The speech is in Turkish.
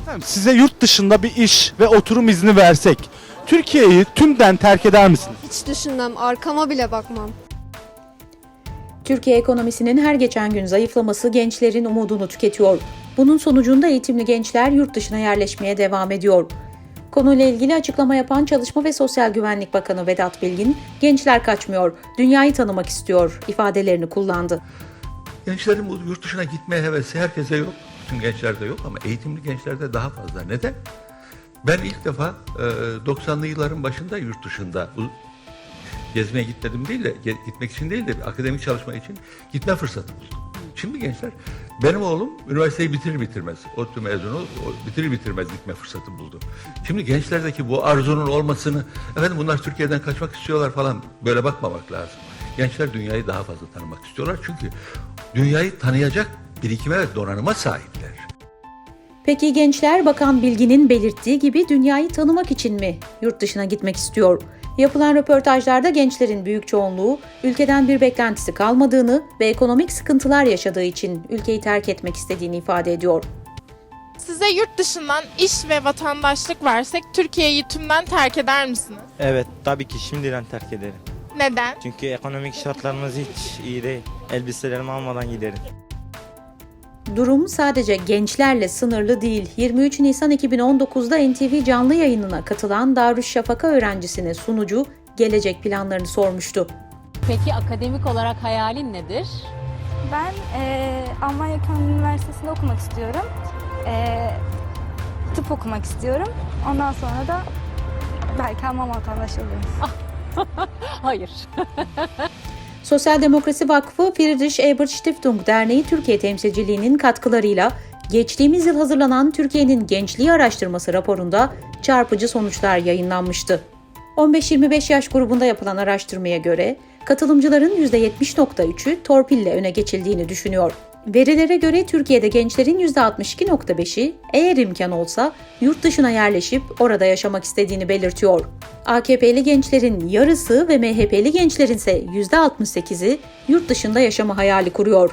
Efendim, size yurt dışında bir iş ve oturum izni versek Türkiye'yi tümden terk eder misiniz? Hiç düşünmem, arkama bile bakmam. Türkiye ekonomisinin her geçen gün zayıflaması gençlerin umudunu tüketiyor. Bunun sonucunda eğitimli gençler yurt dışına yerleşmeye devam ediyor. Konuyla ilgili açıklama yapan Çalışma ve Sosyal Güvenlik Bakanı Vedat Bilgin, gençler kaçmıyor, dünyayı tanımak istiyor ifadelerini kullandı. Gençlerin bu yurt dışına gitme hevesi herkese yok. Bütün gençlerde yok ama eğitimli gençlerde daha fazla. Neden? Ben ilk defa e, 90'lı yılların başında yurt dışında gezmeye gitmedim değil de gitmek için değil de akademik çalışma için gitme fırsatı buldum. Şimdi gençler benim oğlum üniversiteyi bitirir bitirmez. ODTÜ mezunu bitirir bitirmez gitme fırsatı buldu. Şimdi gençlerdeki bu arzunun olmasını efendim bunlar Türkiye'den kaçmak istiyorlar falan böyle bakmamak lazım. Gençler dünyayı daha fazla tanımak istiyorlar çünkü dünyayı tanıyacak birikime ve donanıma sahipler. Peki gençler Bakan Bilgin'in belirttiği gibi dünyayı tanımak için mi yurt dışına gitmek istiyor? Yapılan röportajlarda gençlerin büyük çoğunluğu ülkeden bir beklentisi kalmadığını ve ekonomik sıkıntılar yaşadığı için ülkeyi terk etmek istediğini ifade ediyor. Size yurt dışından iş ve vatandaşlık versek Türkiye'yi tümden terk eder misiniz? Evet tabii ki şimdiden terk ederim. Neden? Çünkü ekonomik şartlarımız hiç iyi değil. Elbiselerimi almadan giderim. Durum sadece gençlerle sınırlı değil. 23 Nisan 2019'da NTV canlı yayınına katılan Darüşşafaka öğrencisine sunucu gelecek planlarını sormuştu. Peki akademik olarak hayalin nedir? Ben eee Almanya Ekonomi Üniversitesi'nde okumak istiyorum. Eee, tıp okumak istiyorum. Ondan sonra da belki Alman vatandaşı olurum. Hayır. Sosyal Demokrasi Vakfı Friedrich Ebert Stiftung Derneği Türkiye temsilciliğinin katkılarıyla geçtiğimiz yıl hazırlanan Türkiye'nin Gençliği Araştırması raporunda çarpıcı sonuçlar yayınlanmıştı. 15-25 yaş grubunda yapılan araştırmaya göre katılımcıların %70.3'ü torpille öne geçildiğini düşünüyor. Verilere göre Türkiye'de gençlerin %62.5'i eğer imkan olsa yurt dışına yerleşip orada yaşamak istediğini belirtiyor. AKP'li gençlerin yarısı ve MHP'li gençlerin ise %68'i yurt dışında yaşama hayali kuruyor.